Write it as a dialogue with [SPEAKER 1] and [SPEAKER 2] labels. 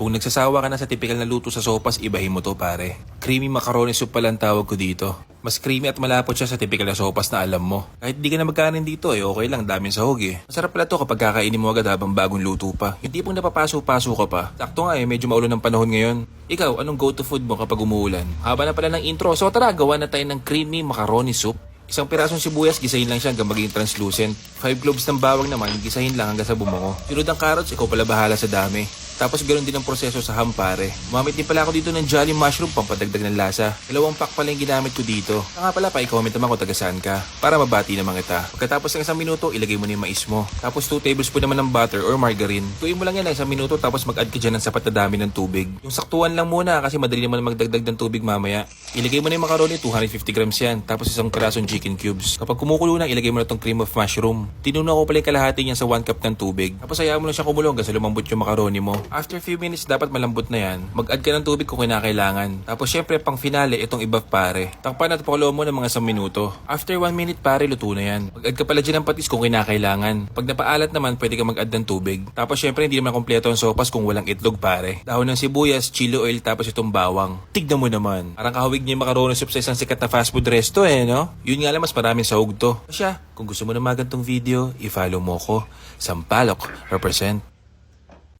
[SPEAKER 1] Kung nagsasawa ka na sa typical na luto sa sopas, ibahin mo to pare. Creamy macaroni soup pala ang tawag ko dito. Mas creamy at malapot siya sa typical na sopas na alam mo. Kahit di ka na magkanin dito eh, okay lang, daming sahog eh. Masarap pala to kapag kakainin mo agad habang bagong luto pa. Yung tipong napapaso-paso ka pa. Sakto nga eh, medyo maulan ng panahon ngayon. Ikaw, anong go-to food mo kapag umuulan? Haba na pala ng intro, so tara, gawa na tayo ng creamy macaroni soup. Isang pirasong sibuyas, gisahin lang siya hanggang maging translucent. Five cloves ng bawang naman, gisahin lang hanggang sa bumungo. Sunod ang carrots, ikaw pala bahala sa dami. Tapos ganoon din ang proseso sa ham pare. Gumamit din pala ako dito ng Jolly Mushroom pampadagdag ng lasa. Dalawang pack pala yung ginamit ko dito. Saka nga pala pa i-comment naman kung taga saan ka. Para mabati naman kita. Pagkatapos ng isang minuto, ilagay mo na yung mais mo. Tapos 2 tablespoon naman ng butter or margarine. Tuyin mo lang yan ng isang minuto tapos mag-add ka dyan ng sapat na dami ng tubig. Yung saktuan lang muna kasi madali naman magdagdag ng tubig mamaya. Ilagay mo na yung macaroni, 250 grams yan. Tapos isang pirasong chicken cubes. Kapag kumukulo na, ilagay mo na tong cream of mushroom. Tinunaw ko pala yung kalahati niyan sa 1 cup ng tubig. Tapos hayaan mo na siya kumulo hanggang sa lumambot yung macaroni mo. After few minutes, dapat malambot na yan. Mag-add ka ng tubig kung kinakailangan. Tapos syempre, pang finale, itong iba pare. Takpan at pakulo mo ng mga 1 minuto. After 1 minute pare, luto na yan. Mag-add ka pala dyan ng patis kung kinakailangan. Pag napaalat naman, pwede ka mag-add ng tubig. Tapos syempre, hindi naman kompleto ang sopas kung walang itlog pare. Dahon ng sibuyas, chili oil, tapos itong bawang. Tignan mo naman. Parang kahawig niya yung macaroni soup sa isang sikat na fast food resto eh, no? Yun nga lang, mas maraming sahog to. Siya, kung gusto mo na magantong video, i-follow mo ko. Sampalok, represent.